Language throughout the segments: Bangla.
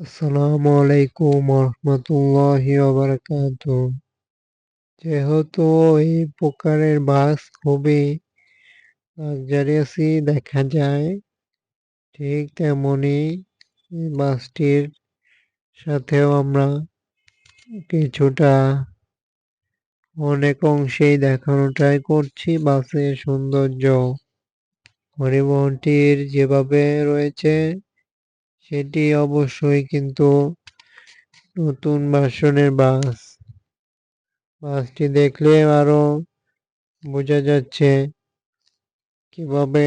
আসসালামু আলাইকুম রহমতুল্লাহি ওয়াবারাকাত যেহেতু এই প্রকারের বাস খুবই লাক্সারিয়াসই দেখা যায়, ঠিক তেমনই বাসটির সাথেও আমরা কিছুটা অনেক অংশেই দেখানো ট্রাই করছি বাসের সৌন্দর্য, পরিবহনটির যেভাবে রয়েছে সেটি অবশ্যই কিন্তু নতুন ভার্সনের বাস। বাসটি দেখলে আরও বোঝা যাচ্ছে কীভাবে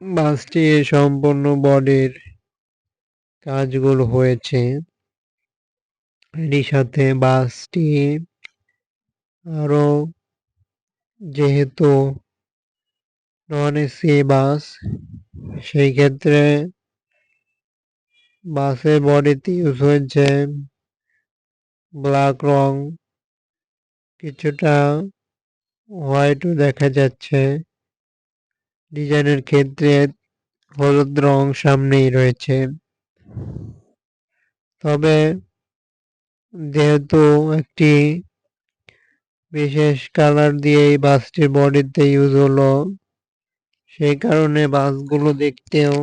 বাসটি সম্পূর্ণ বডির কাজগুলো হয়েছে। এরই সাথে বাসটি আরও যেহেতু নন এসি বাস, সেই ক্ষেত্রে বাসের বডিতে ইউজ হয়েছে ব্ল্যাক রং, কিছুটা হোয়াইটও দেখা যাচ্ছে। ডিজাইনের ক্ষেত্রে হলুদ রং সামনেই রয়েছে। তবে যেহেতু একটি বিশেষ কালার দিয়ে এই বাসটির বডিতে ইউজ হলো, সেই কারণে বাসগুলো দেখতেও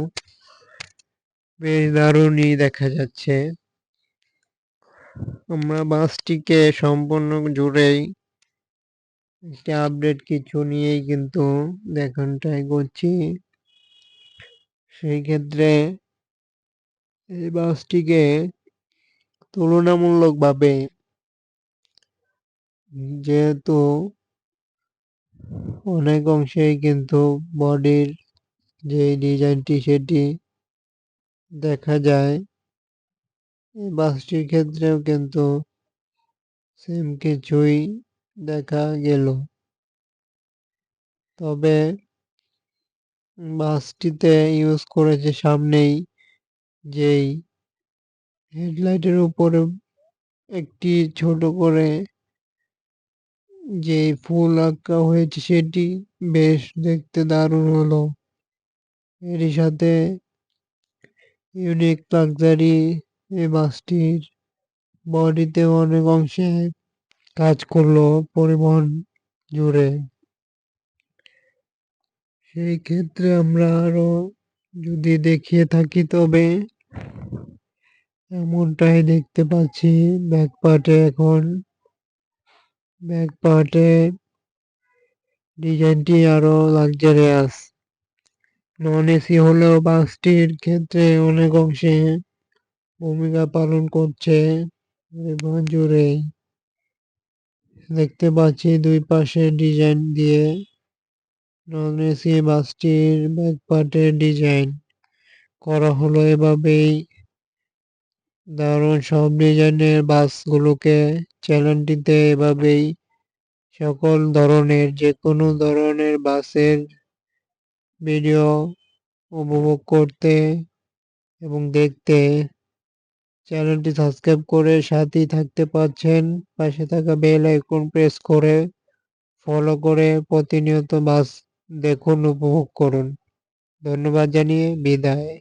বেশ দারুণই দেখা যাচ্ছে। আমরা বাসটিকে সম্পূর্ণ জুড়েই একটি আপডেট কিছু নিয়েই কিন্তু দেখান ট্রাই করছি সেই ক্ষেত্রে এই বাসটিকে তুলনামূলকভাবে যেহেতু অনেক অংশেই কিন্তু বডির যে ডিজাইনটি সেটি দেখা যায়। এই বাসটির ক্ষেত্রেও কিন্তু সেম কিছুই দেখা গেল। তবে বাসটিতে ইউজ করেছে সামনেই যেই হেডলাইটের উপরে একটি ছোট করে যে ফুল আঁকা হয়েছে সেটি বেশ দেখতে দারুণ হলো। এরই সাথে ইউনিক লাক্সারি এই বাসটির বডিতে অনেক অংশে কাজ করল পরিবহন জুড়ে। সেই ক্ষেত্রে আমরা আরও যদি দেখিয়ে থাকি, তবে এমনটাই দেখতে পাচ্ছি ব্যাক পার্টে এখন ব্যাক পার্টে ডিজাইনটি আরও লাক্সারিয়াস নন এসি হলেও বাসটির ক্ষেত্রে অনেক অংশে ভূমিকা পালন করছে জুড়ে। দেখতে পাচ্ছি দুই পাশে ডিজাইন দিয়ে নন এসি বাসটির ব্যাক পার্টের ডিজাইন করা হলো এভাবেই। দারুণ সব ডিজাইনের বাসগুলোকে চ্যানেলটিতে এভাবেই সকল ধরনের যে কোনো ধরনের বাসের ভিডিও উপভোগ করতে এবং দেখতে। চ্যানেলটি সাবস্ক্রাইব করে সাথেই থাকতে পারছেন। পাশে থাকা বেল আইকন প্রেস করে ফলো করে প্রতিনিয়ত বাস দেখুন, উপভোগ করুন। ধন্যবাদ জানিয়ে বিদায়।